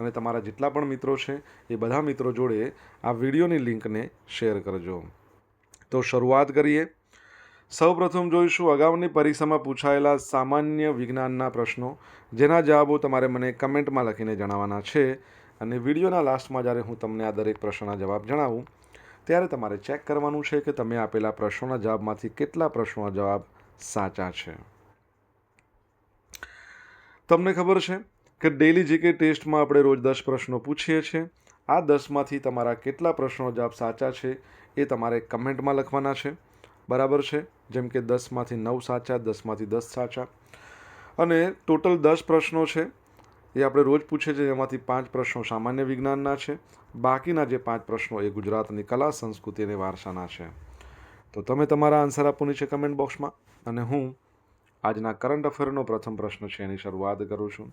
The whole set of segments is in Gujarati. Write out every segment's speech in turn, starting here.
અને તમારા જેટલા પણ મિત્રો છે, એ બધા મિત્રો જોડે આ વિડીયોની લિંકને શેર કરજો. તો શરૂઆત કરીએ. સૌપ્રથમ જોઈશું અગાઉની પરીક્ષામાં પૂછાયેલા સામાન્ય વિજ્ઞાનના પ્રશ્નો, જેના જવાબો તમારે મને કમેન્ટમાં લખીને જણાવવાના છે અને વિડીયોના લાસ્ટમાં જ્યારે હું તમને આ દરેક પ્રશ્નના જવાબ જણાવું, ત્યારે તમારે ચેક કરવાનું છે કે તમે આપેલા પ્રશ્નોના જવાબમાંથી કેટલા પ્રશ્નોના જવાબ સાચા છે. તમને ખબર છે કે ડેલી જીકે ટેસ્ટમાં આપણે રોજ દસ પ્રશ્નો પૂછીએ છીએ, આ દસમાંથી તમારા કેટલા પ્રશ્નો જવાબ સાચા છે એ તમારે કમેન્ટમાં લખવાના છે. બરાબર છે? જેમ કે દસમાંથી નવ સાચા, દસમાંથી દસ સાચા. અને ટોટલ દસ પ્રશ્નો છે એ આપણે રોજ પૂછીએ છીએ, એમાંથી પાંચ પ્રશ્નો સામાન્ય વિજ્ઞાનના છે. બાકીના જે પાંચ પ્રશ્નો એ ગુજરાતની કલા, સંસ્કૃતિ અને વારસાના છે. તો તમે તમારા આન્સર આપવાની છે કમેન્ટ બોક્સમાં. અને હું આજના કરંટ અફેરનો પ્રથમ પ્રશ્ન છે એની શરૂઆત કરું છું.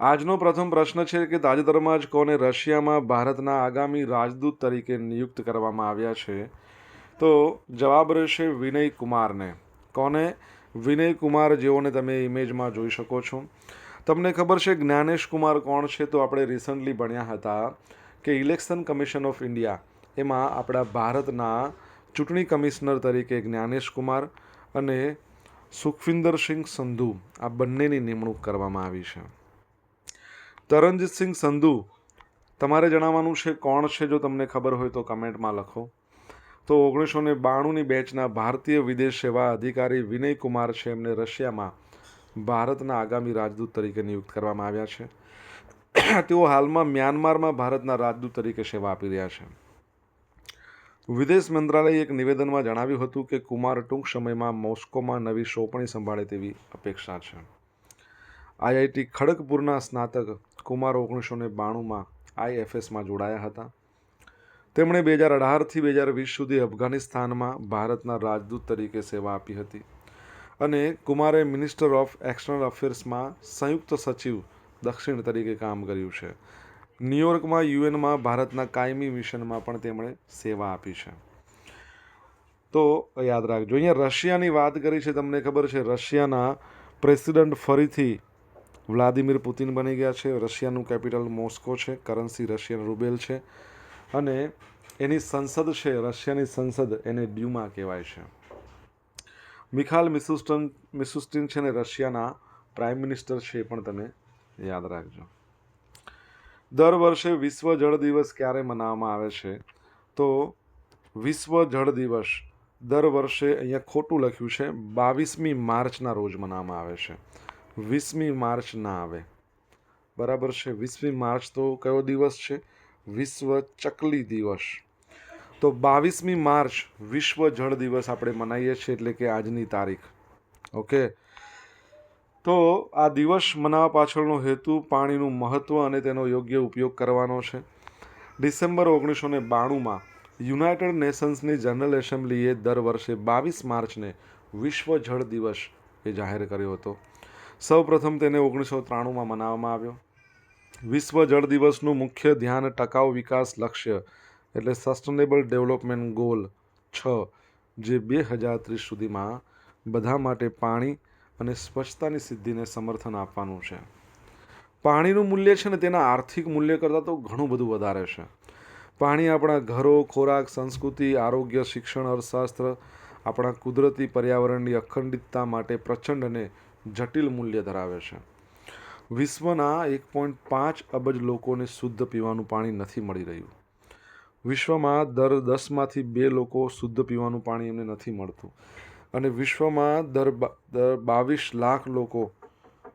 આજનો પ્રથમ પ્રશ્ન છે કે તાજેતરમાં જ કોને રશિયામાં ભારતના આગામી રાજદૂત તરીકે નિયુક્ત કરવામાં આવ્યા છે? તો જવાબ રહેશે વિનય કુમારને. કોને? વિનય કુમાર જેઓને તમે ઇમેજમાં જોઈ શકો છો. તમને ખબર છે જ્ઞાનેશ કુમાર કોણ છે? તો આપણે રિસન્ટલી ભણ્યા હતા કે ઇલેક્શન કમિશન ઓફ ઇન્ડિયા એમાં આપણા ભારતના ચૂંટણી કમિશનર તરીકે જ્ઞાનેશ કુમાર અને સુખવિંદર સિંહ સંધુ આ બંનેની નિમણૂક કરવામાં આવી છે. તરણજીતસિંહ સંધુ, તમારે જણાવવાનું છે, કોણ છે, જો તમને ખબર હોય તો કમેન્ટમાં લખો. તો ઓગણીસો ને બાણુંની બેચના ભારતીય વિદેશ સેવા અધિકારી વિનય કુમાર છે, એમને રશિયામાં ભારતના આગામી રાજદૂત તરીકે નિયુક્ત કરવામાં આવ્યા છે. તેઓ હાલમાં મ્યાનમારમાં ભારતના રાજદૂત તરીકે સેવા આપી રહ્યા છે. વિદેશ મંત્રાલયે એક નિવેદનમાં જણાવ્યું હતું કે કુમાર ટૂંક સમયમાં મોસ્કોમાં નવી સોંપણી સંભાળે તેવી અપેક્ષા છે. આઈઆઈટી ખડગપુરના સ્નાતક કુમાર ઓગણીસો ને બાણુંમાં આઈએફએસમાં જોડાયા હતા. તેમણે બે હજાર અઢારથી બે હજાર વીસ સુધી અફઘાનિસ્તાનમાં ભારતના રાજદૂત તરીકે સેવા આપી હતી અને કુમારે મિનિસ્ટર ઓફ એક્સટર્નલ અફેર્સમાં સંયુક્ત સચિવ દક્ષિણ તરીકે કામ કર્યું છે. ન્યુયોર્કમાં યુએનમાં ભારતના કાયમી મિશનમાં પણ તેમણે સેવા આપી છે. તો યાદ રાખજો, અહીંયા રશિયાની વાત કરી છે, તમને ખબર છે, રશિયાના પ્રેસિડન્ટ ફરીથી વ્લાદિમીર પુતિન બની ગયા છે, રશિયાનું કેપિટલ મોસ્કો છે, કરન્સી રશિયન રૂબેલ છે અને એની સંસદ છે, રશિયાની સંસદ એને ડ્યુમા કહેવાય છે. મિખાલ મિસુસ્ટન, મિસુસ્ટિન છે ને રશિયાના પ્રાઇમ મિનિસ્ટર છે પણ તમે યાદ રાખજો. દર વર્ષે વિશ્વ જળ દિવસ ક્યારે મનાવવામાં આવે છે? તો વિશ્વ જળ દિવસ દર વર્ષે અહીંયા ખોટું લખ્યું છે, બાવીસમી માર્ચના રોજ મનાવવામાં આવે છે. વીસમી માર્ચ ના આવે. બરાબર છે, વીસમી માર્ચ તો કયો દિવસ છે? વિશ્વ ચકલી દિવસ. તો બાવીસમી માર્ચ વિશ્વ જળ દિવસ આપણે મનાવીએ છીએ એટલે કે આજની તારીખ. ઓકે? તો આ દિવસ મનાવવા પાછળનો હેતુ પાણીનું મહત્ત્વ અને તેનો યોગ્ય ઉપયોગ કરવાનો છે. ડિસેમ્બર ઓગણીસો ને બાણુંમાં યુનાઇટેડ નેશન્સની જનરલ એસેમ્બલીએ દર વર્ષે બાવીસ માર્ચને વિશ્વ જળ દિવસ એ જાહેર કર્યો હતો. સૌપ્રથમ તેને ઓગણીસો ત્રાણુંમાં મનાવવામાં આવ્યો. વિશ્વ જળ દિવસનું મુખ્ય ધ્યાન ટકાઉ વિકાસ લક્ષ્ય એટલે સસ્ટેનેબલ ડેવલપમેન્ટ ગોલ છ, જે બે હજાર ત્રીસ સુધીમાં બધા માટે પાણી અને સ્વચ્છતાની સિદ્ધિને સમર્થન આપવાનું છે. પાણીનું મૂલ્ય છે ને તેના આર્થિક મૂલ્ય કરતાં તો ઘણું બધું વધારે છે. પાણી આપણા ઘરો, ખોરાક, સંસ્કૃતિ, આરોગ્ય, શિક્ષણ, અર્થશાસ્ત્ર, આપણા કુદરતી પર્યાવરણની અખંડિતતા માટે પ્રચંડ અને જટિલ મૂલ્ય ધરાવે છે. વિશ્વના એક પોઈન્ટ પાંચ અબજ લોકોને શુદ્ધ પીવાનું પાણી નથી મળી રહ્યું. વિશ્વમાં દર દસમાંથી બે લોકો શુદ્ધ પીવાનું પાણી એમને નથી મળતું. અને વિશ્વમાં દર દર બાવીસ લાખ લોકો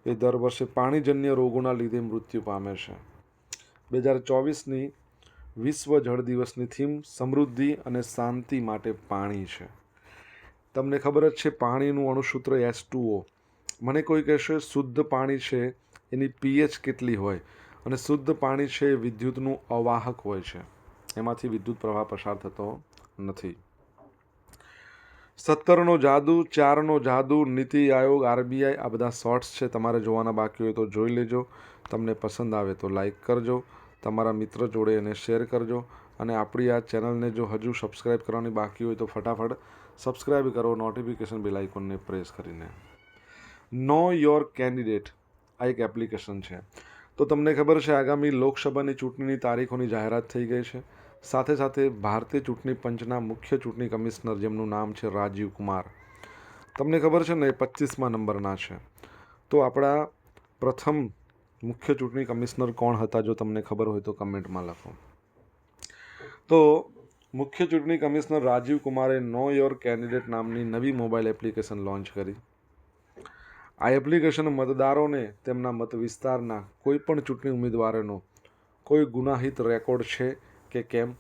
એ દર વર્ષે પાણીજન્ય રોગોના લીધે મૃત્યુ પામે છે. બે હજાર ચોવીસની વિશ્વ જળ દિવસની થીમ સમૃદ્ધિ અને શાંતિ માટે પાણી છે. તમને ખબર જ છે, પાણીનું અણુસૂત્ર એસ ટુઓ મને કોઈ કહેશે, શુદ્ધ પાણી છે, એની પીએચ કેટલી હોય? અને શુદ્ધ પાણી છે એ વિદ્યુતનું અવાહક હોય છે. એમાંથી વિદ્યુત પ્રવાહ પસાર થતો નથી. સત્તરનો જાદુ, ચારનો જાદુ, નીતિ આયોગ, આરબીઆઈ, આ બધા શોર્ટ્સ છે. તમારે જોવાના બાકી હોય તો જોઈ લેજો. તમને પસંદ આવે તો લાઈક કરજો. તમારા મિત્ર જોડે એને શેર કરજો. અને આપણી આ ચેનલને જો હજુ સબસ્ક્રાઈબ કરવાની બાકી હોય તો ફટાફટ સબસ્ક્રાઈબ કરો. નોટિફિકેશન બેલ આઇકોનને પ્રેસ કરીને. નો યોર કેન્ડિડેટ આ એક એપ્લિકેશન છે. તો તમને ખબર છે આગામી લોકસભાની ચૂંટણીની તારીખોની જાહેરાત થઈ ગઈ છે. સાથે સાથે ભારતીય ચૂંટણી પંચના મુખ્ય ચૂંટણી કમિશનર જેમનું નામ છે રાજીવ કુમાર. તમને ખબર છે ને એ પચીસમાં નંબરના છે. તો આપણા પ્રથમ મુખ્ય ચૂંટણી કમિશનર કોણ હતા જો તમને ખબર હોય તો કમેન્ટમાં લખો. તો મુખ્ય ચૂંટણી કમિશનર રાજીવ કુમારે નો યોર કેન્ડિડેટ નામની નવી મોબાઈલ એપ્લિકેશન લોન્ચ કરી. આ એપ્લિકેશન મતદારોને તેમના મત વિસ્તારના કોઈપણ ચૂંટણી ઉમેદવારોનો કોઈ ગુનાહિત રેકોર્ડ છે કે કેમ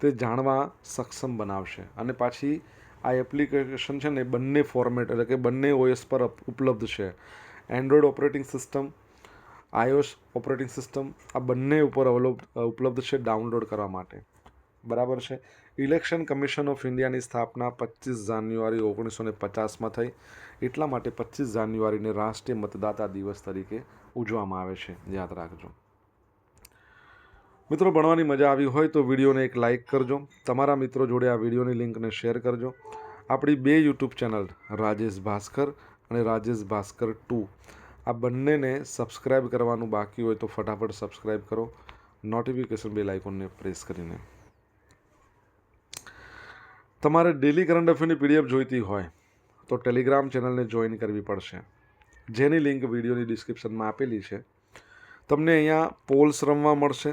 તે જાણવા સક્ષમ બનાવશે. અને પાછી આ એપ્લિકેશન છે ને બંને ફોર્મેટ એટલે કે બંને ઓએસ પર ઉપલબ્ધ છે. Android operating system iOS operating system આ બંને ઉપર ઉપલબ્ધ છે ડાઉનલોડ કરવા માટે. બરાબર છે? ઇલેક્શન કમિશન ઓફ ઇન્ડિયાની સ્થાપના પચીસ જાન્યુઆરી ઓગણીસો ને પચાસમાં થઈ. એટલા માટે પચીસ જાન્યુઆરીને રાષ્ટ્રીય મતદાતા દિવસ તરીકે ઉજવવામાં આવે છે. યાદ રાખજો. મિત્રો, ભણવાની મજા આવી હોય તો વિડીયોને એક લાઇક કરજો. તમારા મિત્રો જોડે આ વિડીયોની લિંકને શેર કરજો. આપણી બે યુટ્યુબ ચેનલ, રાજેશ ભાસ્કર અને રાજેશ ભાસ્કર ટુ. આ બંનેને સબસ્ક્રાઇબ કરવાનું બાકી હોય તો ફટાફટ સબસ્ક્રાઇબ કરો. નોટિફિકેશન બેલ આઇકોનને પ્રેસ કરીને તમારે ડેલી કરંટ અફેરની પીડીએફ જોઈતી હોય, તો ટેલિગ્રામ ચેનલને જોઈન કરવી પડશે. જેની લિંક વિડીયોની ડિસ્ક્રિપ્શનમાં આપેલી છે. તમને અહીંયા પોલ્સ રમવા મળશે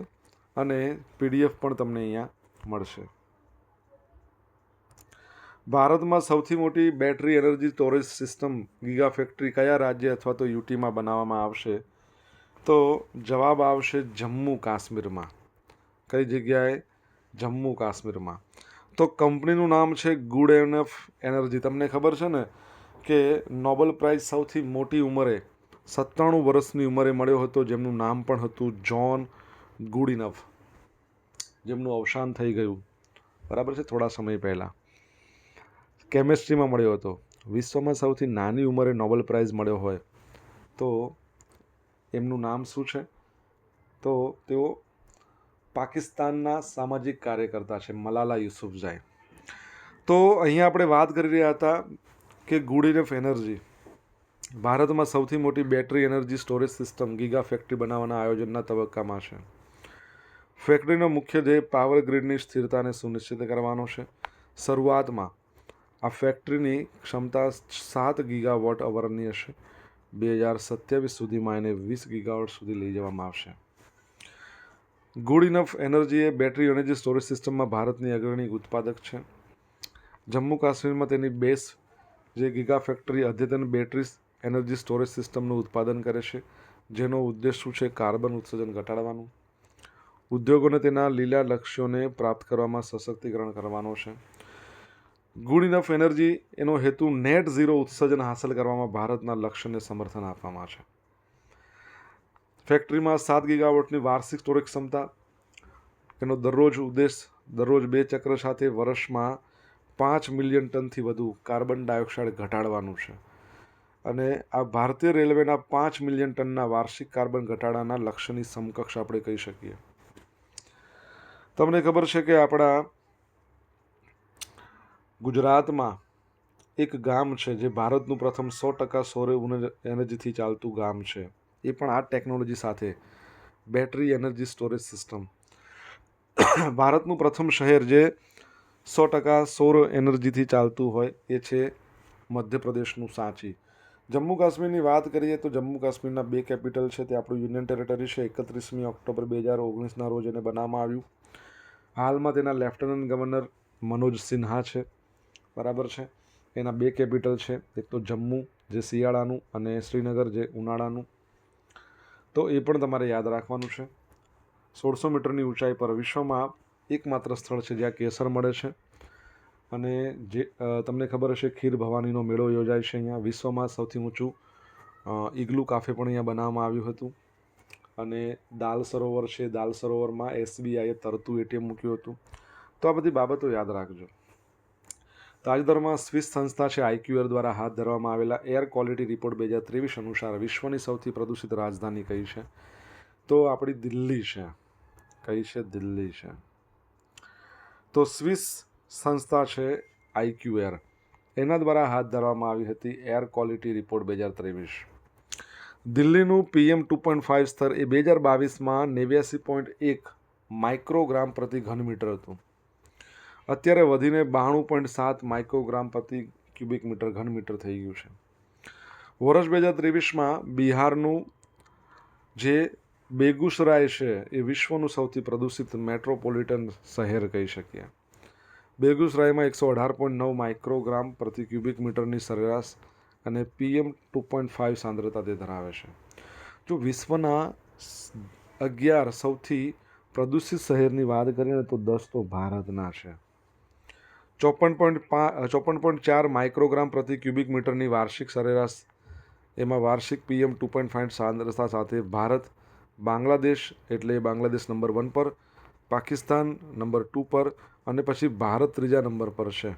અને પીડીએફ પણ તમને અહીંયા મળશે. ભારતમાં સૌથી મોટી battery energy storage system giga factory કયા રાજ્ય અથવા તો યુટીમાં બનાવવામાં આવશે? તો જવાબ આવશે જમ્મુ કાશ્મીરમાં. કઈ જગ્યાએ? જમ્મુ કાશ્મીરમાં. તો કંપનીનું નામ છે ગુડ એનફ એનર્જી તમને ખબર છે ને કે નોબલ પ્રાઇઝ સૌથી મોટી ઉંમરે, સત્તાણું વર્ષની ઉંમરે મળ્યો હતો, જેમનું નામ પણ હતું જ્હોન ગુડ ઇનફ જેમનું અવસાન થઈ ગયું. બરાબર છે? થોડા સમય પહેલાં. કેમેસ્ટ્રીમાં મળ્યો હતો. વિશ્વમાં સૌથી નાની ઉંમરે નોબલ પ્રાઇઝ મળ્યો હોય. તો એમનું નામ શું છે? તો તેઓ પાકિસ્તાનના સામાજિક કાર્યકર્તા છે, મલાલા યુસુફઝાઈ તો અહીંયા આપણે વાત કરી રહ્યા હતા કે ગુડ ઇનફ એનર્જી. ભારતમાં સૌથી મોટી battery energy storage system giga factory બનાવવાના આયોજનના તબક્કામાં છે. ફેક્ટરીનો મુખ્ય ધ્યેય પાવર ગ્રીડની સ્થિરતાને સુનિશ્ચિત કરવાનો છે. શરૂઆતમાં આ ફેક્ટરીની ક્ષમતા સાત ગીગાવોટ અવરની હશે બે હજાર સત્યાવીસ સુધીમાં એને વીસ ગીગાવોટ સુધી લઈ જવામાં આવશે. ગુડ ઇનફ એનર્જી એ બેટરી એનર્જી સ્ટોરેજ સિસ્ટમમાં ભારતની અગ્રણી ઉત્પાદક છે. જમ્મુ કાશ્મીરમાં તેની બેસ જે ગીગા ફેક્ટરી અદ્યતન બેટરી એનર્જી સ્ટોરેજ સિસ્ટમનું ઉત્પાદન કરે છે, જેનો ઉદ્દેશ શું છે? કાર્બન ઉત્સર્જન ઘટાડવાનું. ઉદ્યોગોને તેના લીલા લક્ષ્યોને પ્રાપ્ત કરવામાં સશક્તિકરણ કરવાનો છે. ગુડ ઇનફ એનર્જી એનો હેતુ નેટ ઝીરો ઉત્સર્જન હાંસલ કરવામાં ભારતના લક્ષ્યને સમર્થન આપવામાં છે. ફેક્ટરીમાં સાત ગીગાવોટની વાર્ષિક સ્ટોરેજ ક્ષમતા. એનો દરરોજ ઉદ્દેશ દરરોજ બે ચક્ર સાથે વર્ષમાં પાંચ મિલિયન ટનથી વધુ કાર્બન ડાયોક્સાઇડ ઘટાડવાનું છે. અને આ ભારતીય રેલવેના પાંચ મિલિયન ટનના વાર્ષિક કાર્બન ઘટાડાના લક્ષ્યની સમકક્ષ આપણે કહી શકીએ. તમને ખબર છે કે આપણા ગુજરાતમાં એક ગામ છે જે ભારતનું પ્રથમ સો ટકા સૌર એનર્જીથી ચાલતું ગામ છે. એ પણ આ ટેકનોલોજી સાથે. Battery energy storage system. ભારતનું પ્રથમ શહેર જે સો ટકા સૌર એનર્જીથી ચાલતું હોય એ છે મધ્યપ્રદેશનું સાંચી. જમ્મુ કાશ્મીરની વાત કરીએ તો જમ્મુ કાશ્મીરના બે કેપિટલ છે તે આપણું યુનિયન ટેરેટરી છે. એકત્રીસમી ઓક્ટોબર બે હજાર ઓગણીસના રોજ એને બનાવવામાં આવ્યું. હાલમાં તેના લેફ્ટનન્ટ ગવર્નર મનોજ સિન્હા છે. બરાબર છે? એના બે કેપિટલ છે. એક તો જમ્મુ, જે શિયાળાનું, અને શ્રીનગર, જે ઉનાળાનું. તો એ પણ તમારે યાદ રાખવાનું છે. સોળસો મીટરની ઊંચાઈ પર વિશ્વમાં એકમાત્ર સ્થળ છે જ્યાં કેસર મળે છે. અને જે તમને ખબર હશે ખીર ભવાનીનો મેળો યોજાય છે અહીંયા. વિશ્વમાં સૌથી ઊંચું ઈગલુ કાફે પણ અહીંયા બનાવવામાં આવ્યું હતું. અને દાલ સરોવર છે. દાલ સરોવરમાં એસબીઆઈએ તરતું એટીએમ મૂક્યું હતું. તો આ બધી બાબતો યાદ રાખજો. તાજેતરમાં સ્વિસ સંસ્થા છે આઈક્યુઆર દ્વારા હાથ ધરવામાં આવેલા એર ક્વોલિટી રિપોર્ટ બે હજાર ત્રેવીસ અનુસાર વિશ્વની સૌથી પ્રદૂષિત રાજધાની કઈ છે? તો આપણી દિલ્હી છે. કઈ છે? દિલ્હી છે. તો સ્વિસ સંસ્થા છે આઈક્યુએર એના દ્વારા હાથ ધરવામાં આવી હતી એર ક્વોલિટી રિપોર્ટ બે હજાર ત્રેવીસ. દિલ્હીનું પીએમ ટુ પોઈન્ટ ફાઇવ સ્તર એ બે હજાર બાવીસમાં નેવ્યાસી પોઈન્ટ એક માઇક્રોગ્રામ પ્રતિ ઘનમીટર હતું. અત્યારે વધીને બાણું પોઈન્ટ સાત માઇક્રોગ્રામ પ્રતિ ક્યુબિક મીટર ઘન મીટર થઈ ગયું છે. વર્ષ બે હજાર ત્રેવીસમાં બિહારનું જે બેગુસરાય છે એ વિશ્વનું સૌથી પ્રદૂષિત મેટ્રોપોલિટન શહેર કહી શકીએ. બેગુસરાયમાં એકસો અઢાર પોઈન્ટ નવ માઇક્રોગ્રામ પ્રતિ ક્યુબિક મીટરની સરેરાશ અને પીએમ ટુ પોઈન્ટ ફાઇવ સાંદ્રતા તે ધરાવે છે. જો વિશ્વના અગિયાર સૌથી પ્રદૂષિત શહેરની વાત કરીએ ને તો દસ તો ભારતના છે. ચોપન પોઈન્ટ પા ચોપન પોઈન્ટ ચાર માઇક્રોગ્રામ પ્રતિ ક્યુબિક મીટરની વાર્ષિક સરેરાશ, એમાં વાર્ષિક પીએમ ટુ પોઈન્ટ ફાઇવ સાંદ્રતા સાથે ભારત, બાંગ્લાદેશ એટલે બાંગ્લાદેશ નંબર વન પર, પાકિસ્તાન નંબર ટુ પર અને પછી ભારત ત્રીજા નંબર પર છે.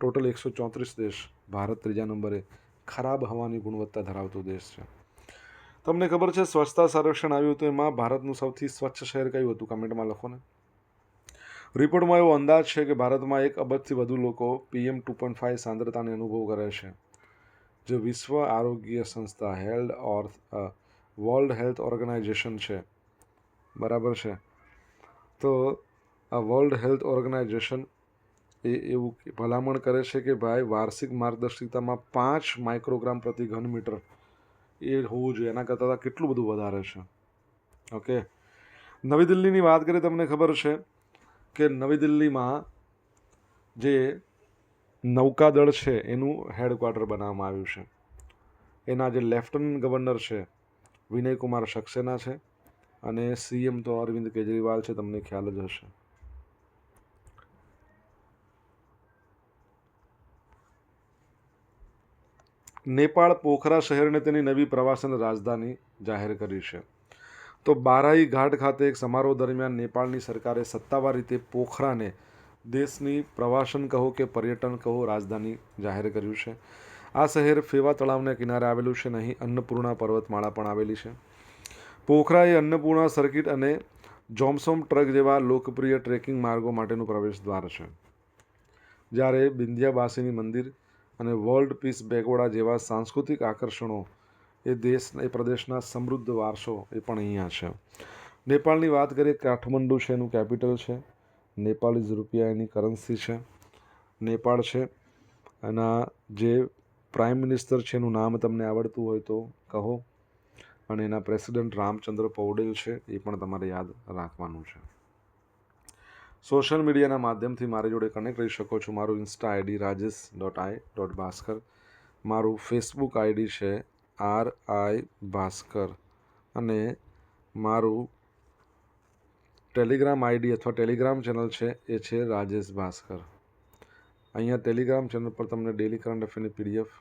ટોટલ એકસો ચોત્રીસ દેશ ભારત ત્રીજા નંબરે ખરાબ હવાની ગુણવત્તા ધરાવતો દેશ છે. તમને ખબર છે, સ્વચ્છતા સર્વેક્ષણ આવ્યું હતું એમાં ભારતનું સૌથી સ્વચ્છ શહેર કયું હતું? કમેન્ટમાં લખો ને. રિપોર્ટમાં એવો અંદાજ છે કે ભારતમાં એક અબજથી વધુ લોકો પીએમ ટુ પોઈન્ટ ફાઇવ સાંદ્રતાને અનુભવ કરે છે, જે વિશ્વ આરોગ્ય સંસ્થા health or world health organisation છે. બરાબર છે? તો આ વર્લ્ડ હેલ્થ ઓર્ગેનાઇઝેશન એ એવું ભલામણ કરે છે કે ભાઈ વાર્ષિક માર્ગદર્શિકામાં પાંચ માઇક્રોગ્રામ પ્રતિ ઘન મીટર એ હોવું જોઈએ. એના કરતાં કેટલું બધું વધારે છે? ઓકે? નવી દિલ્હીની વાત કરીએ તમને ખબર છે કે નવી દિલ્હીમાં જે નૌકાદળ છે, એનું હેડક્વાર્ટર બનાવવામાં આવ્યું છે. એના જે લેફ્ટનન્ટ ગવર્નર છે વિનય કુમાર સક્સેના છે અને સીએમ તો અરવિંદ કેજરીવાલ છે, તમને ખ્યાલ જ હશે. નેપાળ પોખરા શહેરને તેની નવી પ્રવાસન રાજધાની જાહેર કરી છે. તો બારાઈ ઘાટ ખાતે એક સમારોહ દરમિયાન નેપાળની સરકારે સત્તાવાર રીતે પોખરાને દેશની પ્રવાસન કહો કે પર્યટન કહો રાજધાની જાહેર કર્યું છે. આ શહેર ફેવા તળાવના કિનારે આવેલું છે નહીં અન્નપૂર્ણા પર્વતમાળા પણ આવેલી છે. પોખરા એ અન્નપૂર્ણા સર્કિટ અને જોમસોમ ટ્રક જેવા લોકપ્રિય ટ્રેકિંગ માર્ગો માટેનું પ્રવેશ દ્વાર છે. જ્યારે બિંદિયાબાસીની મંદિર અને વર્લ્ડ પીસ બેગોડા જેવા સાંસ્કૃતિક આકર્ષણો એ દેશ એ પ્રદેશના સમૃદ્ધ વારસો એ પણ અહીંયા છે. નેપાળની વાત કરીએ, કાઠમંડુ છે એનું કેપિટલ છે. નેપાળીઝ રૂપિયા એની કરન્સી છે. નેપાળ છે. એના જે પ્રાઇમ મિનિસ્ટર છે એનું નામ તમને આવડતું હોય તો કહો. અને એના પ્રેસિડેન્ટ રામચંદ્ર પૌડેલ છે, એ પણ તમારે યાદ રાખવાનું છે. સોશિયલ મીડિયાના માધ્યમથી મારી જોડે કનેક્ટ રહી શકો છો. મારું insta ID Rajesh dot I dot Bhaskar મારું ફેસબુક આઈડી છે આર આઈ ભાસ્કર અને મારું ટેલિગ્રામ આઈડી અથવા ટેલિગ્રામ ચેનલ છે, એ છે રાજેશ ભાસ્કર. અહીંયા ટેલિગ્રામ ચેનલ પર તમને ડેલી કરંટ અફેરની પીડીએફ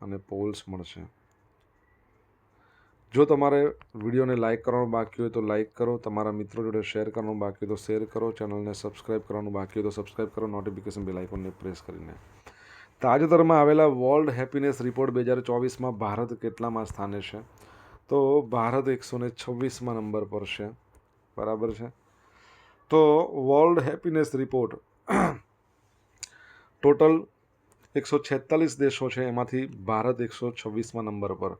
અને પોલ્સ મળશે. જો તમારે વિડીયોને લાઇક કરવાનું બાકી હોય તો લાઇક કરો, તમારા મિત્રો જોડે શેર કરવાનું બાકી હોય તો શેર કરો, ચેનલને સબસ્ક્રાઇબ કરવાનું બાકી હોય તો સબસ્ક્રાઇબ કરો, નોટિફિકેશન બેલ આઇકોનને પ્રેસ કરીને. તાજેતરમાં આવેલા વર્લ્ડ હેપીનેસ રિપોર્ટ બે હજાર ચોવીસમાં ભારત કેટલામાં સ્થાને છે? તો ભારત એકસો ને છવ્વીસમાં નંબર પર છે. બરાબર છે? તો વર્લ્ડ હેપીનેસ રિપોર્ટ ટોટલ એકસો છેતાલીસ દેશો છે, એમાંથી ભારત એકસો છવ્વીસમાં નંબર પર.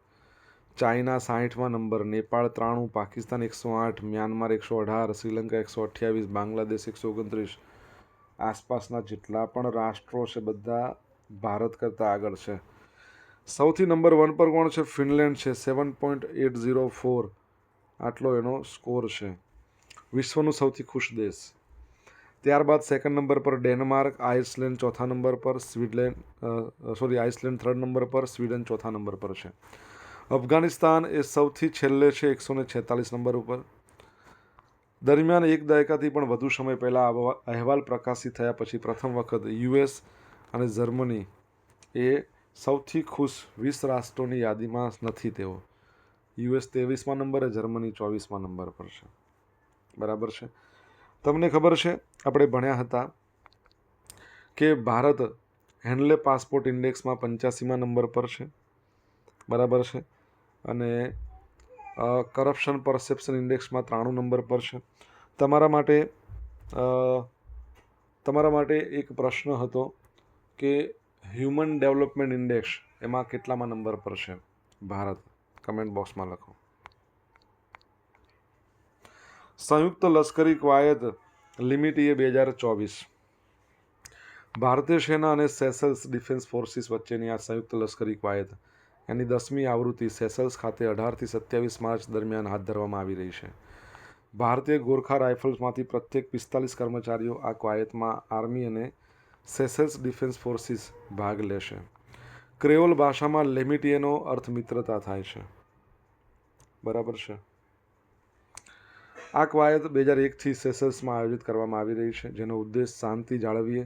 ચાઇના સાહીઠમાં નંબર, નેપાળ ત્રાણું, પાકિસ્તાન એકસો આઠ, મ્યાનમાર એકસો અઢાર, શ્રીલંકા એકસો અઠ્યાવીસ, બાંગ્લાદેશ એકસો ઓગણત્રીસ. આસપાસના જેટલા પણ રાષ્ટ્રો છે બધા ભારત કરતાં આગળ છે. સૌથી નંબર વન પર કોણ છે? ફિનલેન્ડ છે. Seven point eight zero four આટલો એનો સ્કોર છે. વિશ્વનું સૌથી ખુશ દેશ. ત્યારબાદ સેકન્ડ નંબર પર ડેનમાર્ક, આઇસલેન્ડ ચોથા નંબર પર, Swedeland sorry Iceland third number પર, સ્વીડન ચોથા નંબર પર છે. અફઘાનિસ્તાન એ સૌથી છેલ્લે છે, એકસો ને છેતાલીસ નંબર ઉપર. દરમિયાન એક દાયકાથી પણ વધુ સમય પહેલાં અહેવાલ પ્રકાશિત થયા પછી પ્રથમ વખત યુએસ અને જર્મની એ સૌથી ખુશ વીસ રાષ્ટ્રોની યાદીમાં નથી તેઓ. યુએસ ત્રેવીસમાં નંબરે જર્મની ચોવીસમાં નંબર પર છે. બરાબર છે? તમને ખબર છે, આપણે ભણ્યા હતા કે ભારત હેન્ડલે પાસપોર્ટ ઇન્ડેક્સમાં પંચ્યાસીમાં નંબર પર છે. બરાબર છે? અને કરપ્શન પરસેપ્શન ઇન્ડેક્સમાં ત્રાણું નંબર પર છે. તમારા માટે તમારા માટે એક પ્રશ્ન હતો કે હ્યુમન ડેવલપમેન્ટ ઇન્ડેક્સ એમાં કેટલામાં નંબર પર છે ભારત કમેન્ટ બોક્સમાં લખો. સંયુક્ત લશ્કરી કવાયત લિમિટીએ બે હજાર ચોવીસ. ભારતીય સેના અને સેસલ્સ ડિફેન્સ ફોર્સિસ વચ્ચેની આ સંયુક્ત લશ્કરી કવાયત એની દસમી આવૃત્તિ સેસલ્સ ખાતે અઢારથી સત્યાવીસ માર્ચ દરમિયાન હાથ ધરવામાં આવી રહી છે. ભારતીય ગોરખા રાઇફલ્સમાંથી પ્રત્યેક પિસ્તાલીસ કર્મચારીઓ આ કવાયતમાં આર્મી અને સેસલ્સ ડિફેન્સ ફોર્સિસ ભાગ લેશે. ક્રેઓલ ભાષામાં લેમિટીએનો અર્થ મિત્રતા થાય છે. બરાબર છે? આ કવાયત બે હજાર એકથી સેસલ્સમાં આયોજિત કરવામાં આવી રહી છે, જેનો ઉદ્દેશ શાંતિ જાળવીએ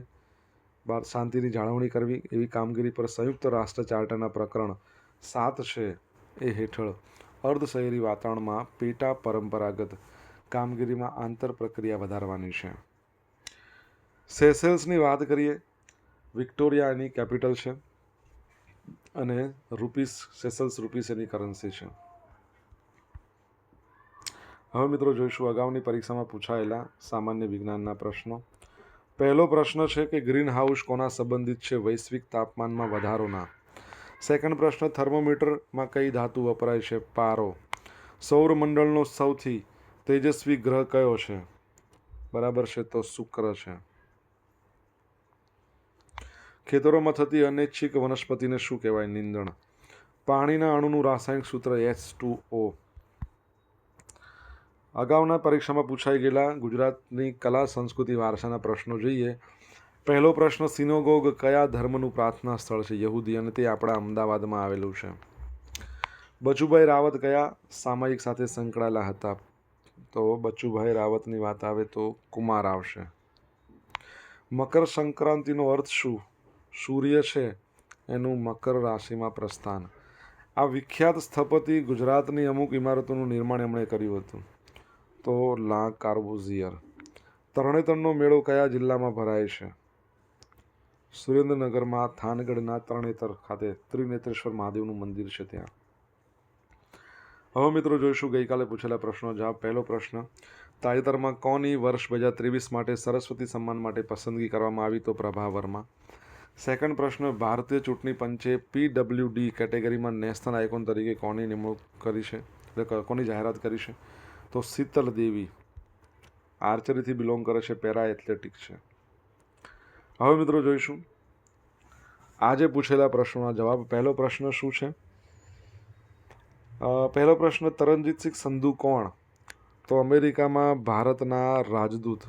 શાંતિની જાળવણી કરવી એવી કામગીરી પર સંયુક્ત રાષ્ટ્ર ચાર્ટરના પ્રકરણ સાત છે એ હેઠળ. અર્ધ શહેરી વાતાવરણમાં પેટા પરંપરાગત કામગીરીમાં આંતર પ્રક્રિયા વધારવાની છે. સેસેલ્સની વાત કરીએ વિક્ટોરિયા એની કેપિટલ છે અને રૂપીસ સેસલ્સ રૂપીસ એની કરન્સી છે. હવે મિત્રો જોઈશું અગાઉની પરીક્ષામાં પૂછાયેલા સામાન્ય વિજ્ઞાનના પ્રશ્નો. પહેલો પ્રશ્ન છે કે ગ્રીન હાઉસ કોના સંબંધિત છે વૈશ્વિક તાપમાનમાં વધારોના? સેકન્ડ પ્રશ્ન, થર્મોમીટરમાં કઈ ધાતુ વપરાય છે? પારો. સૌરમંડળનો સૌથી તેજસ્વી ગ્રહ કયો છે? બરાબર છે તો શુક્ર છે. ખેતરોમાં થતી અનૈચ્છિક વનસ્પતિને શું કહેવાય? નિંદણ. પાણીના અણુનું રાસાયણિક સૂત્ર એચ ટુ ઓ. અગાઉના પરીક્ષામાં પૂછાઈ ગયેલા ગુજરાતની કલા, સંસ્કૃતિ, વારસાના પ્રશ્નો જોઈએ. પહેલો પ્રશ્ન, સિનોગોગ કયા ધર્મનું પ્રાર્થના સ્થળ છે? યહૂદી અને તે આપણા અમદાવાદમાં આવેલું છે. બચુભાઈ રાવત કયા સામાયિક સાથે સંકળાયેલા હતા? તો બચુભાઈ રાવતની વાત આવે તો કુમાર આવશે. મકર સંક્રાંતિનો અર્થ શું? સૂર્ય છે એનું મકર રાશિમાં પ્રસ્થાન. આ વિખ્યાત સ્થપતિ ગુજરાતની અમુક ઇમારતોનું નિર્માણ એમણે કર્યું હતું. તો લા કાર્બુઝિયર. તરણેતરનો મેળો કયા જિલ્લામાં ભરાય છે? સુરેન્દ્રનગરમાં થાનગઢના તરણેતર ખાતે ત્રિનેત્રેશ્વર મહાદેવનું મંદિર છે ત્યાં. હવે મિત્રો જોઈશું ગઈકાલે પૂછેલા પ્રશ્નો. જવાબ પહેલો પ્રશ્ન. તાજેતરમાં કોની વર્ષ બે હજાર ત્રેવીસ માટે સરસ્વતી સન્માન માટે પસંદગી કરવામાં આવી તો પ્રભા વર્મા? સેકન્ડ પ્રશ્ન, ભારતીય ચૂંટણી પંચે પીડબ્લ્યુડી કેટેગરીમાં નેશનલ આઇકોન તરીકે કોની નિમણૂક કરી છે? એટલે કોની જાહેરાત કરી છે? તો શીતલ દેવી, આર્ચરીથી બિલોંગ કરે છે, પેરા એથ્લેટિક છે. હવે મિત્રો જોઈશું. આજે પૂછેલા પ્રશ્નોના જવાબ. પહેલો પ્રશ્ન શું છે? પહેલો પ્રશ્ન તરણજીતસિંહ સંધુ કોણ? તો અમેરિકામાં ભારતના રાજદૂત.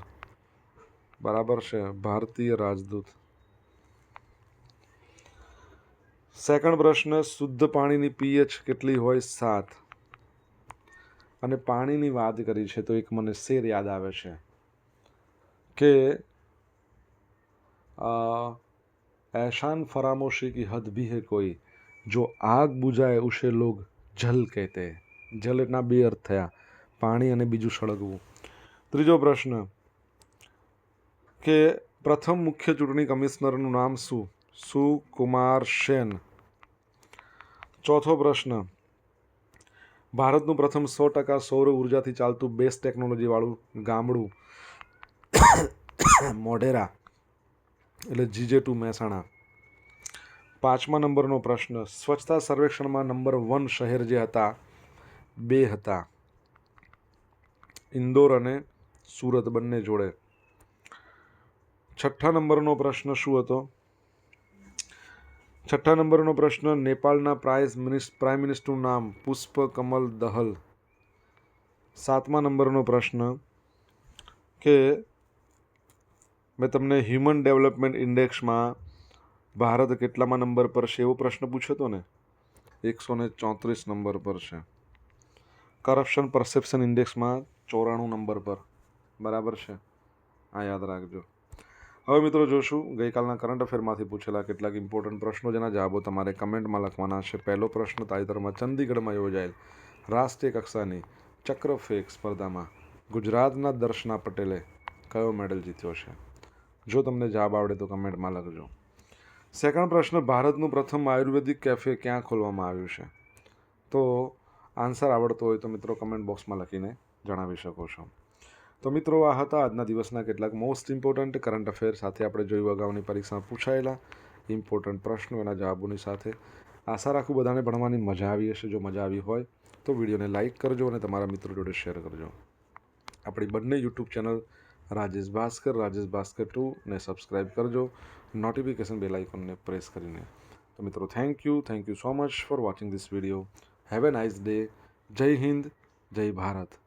બરાબર છે, ભારતીય રાજદૂત. સેકન્ડ પ્રશ્ન શુદ્ધ પાણીની પીએચ કેટલી હોય સાત અને પાણીની વાત કરી છે તો એક મને શેર યાદ આવે છે કે અ, ऐशान फरामोशी की हद भी है कोई जो आग बुझाए उसे लोग જલ કહેતે જલ એટલા બે અર્થ થયા પાણી અને બીજું સળગવું ત્રીજો પ્રશ્ન કે પ્રથમ મુખ્ય ચૂંટણી કમિશનરનું નામ શું સુકુમાર સેન ચોથો પ્રશ્ન. ભારતનું પ્રથમ સો ટકા સૌર ઉર્જાથી ચાલતું બેસ્ટ ટેકનોલોજીવાળું ગામડું મોઢેરા, એટલે જીજે ટુ મહેસાણા. પાંચમા નંબરનો પ્રશ્ન, સ્વચ્છતા સર્વેક્ષણમાં નંબર વન શહેર જે હતા, બે હતા. ઇન્દોર અને સુરત બંને જોડે. છઠ્ઠા નંબરનો પ્રશ્ન શું હતો? છઠ્ઠા નંબરનો પ્રશ્ન, નેપાળના પ્રાઇઝ મિનિસ્ટ પ્રાઇમ મિનિસ્ટરનું નામ પુષ્પ કમલ દહલ. સાતમા નંબરનો પ્રશ્ન કે મેં તમને હ્યુમન ડેવલપમેન્ટ ઇન્ડેક્સમાં ભારત કેટલામાં નંબર પર છે એવો પ્રશ્ન પૂછ્યો હતો ને? એકસો ને ચોત્રીસ નંબર પર છે. કરપ્શન પરસેપ્શન ઇન્ડેક્સમાં ચોરાણું નંબર પર. બરાબર છે? આ યાદ રાખજો. હવે મિત્રો જોશું, ગઈકાલના કરંટ અફેરમાંથી પૂછેલા કેટલાક ઇમ્પોર્ટન્ટ પ્રશ્નો જેના જવાબો તમારે કમેન્ટમાં લખવાના છે. પહેલો પ્રશ્ન, તાજેતરમાં ચંદીગઢમાં યોજાયેલ રાષ્ટ્રીય કક્ષાની ચક્ર ફેક સ્પર્ધામાં ગુજરાતના દર્શના પટેલે કયો મેડલ જીત્યો છે? જો તમને જવાબ આવડે તો કમેન્ટમાં લખજો. સેકન્ડ પ્રશ્ન, ભારતનું પ્રથમ આયુર્વેદિક કેફે ક્યાં ખોલવામાં આવ્યું છે? તો આન્સર આવડતો હોય તો મિત્રો કમેન્ટ બોક્સમાં લખીને જણાવી શકો છો. તો મિત્રો, આ હતા આજના દિવસના કેટલાક મોસ્ટ ઇમ્પોર્ટન્ટ કરંટ અફેર સાથે આપણે જોયું અગાઉની પરીક્ષામાં પૂછાયેલા ઇમ્પોર્ટન્ટ પ્રશ્નો, એના જવાબોની સાથે. આશા રાખું બધાને ભણવાની મજા આવી હશે, જો મજા આવી હોય તો વિડીયોને લાઇક કરજો અને તમારા મિત્રો જોડે શેર કરજો. આપણી બંને YouTube channel Rajesh Bhaskar Rajesh Bhaskar two ને સબસ્ક્રાઈબ કરજો. નોટિફિકેશન બેલ આઇકોનને પ્રેસ કરીને. તો મિત્રો thank you thank you so much for watching this video have a nice day Jai Hind, Jai Bharat.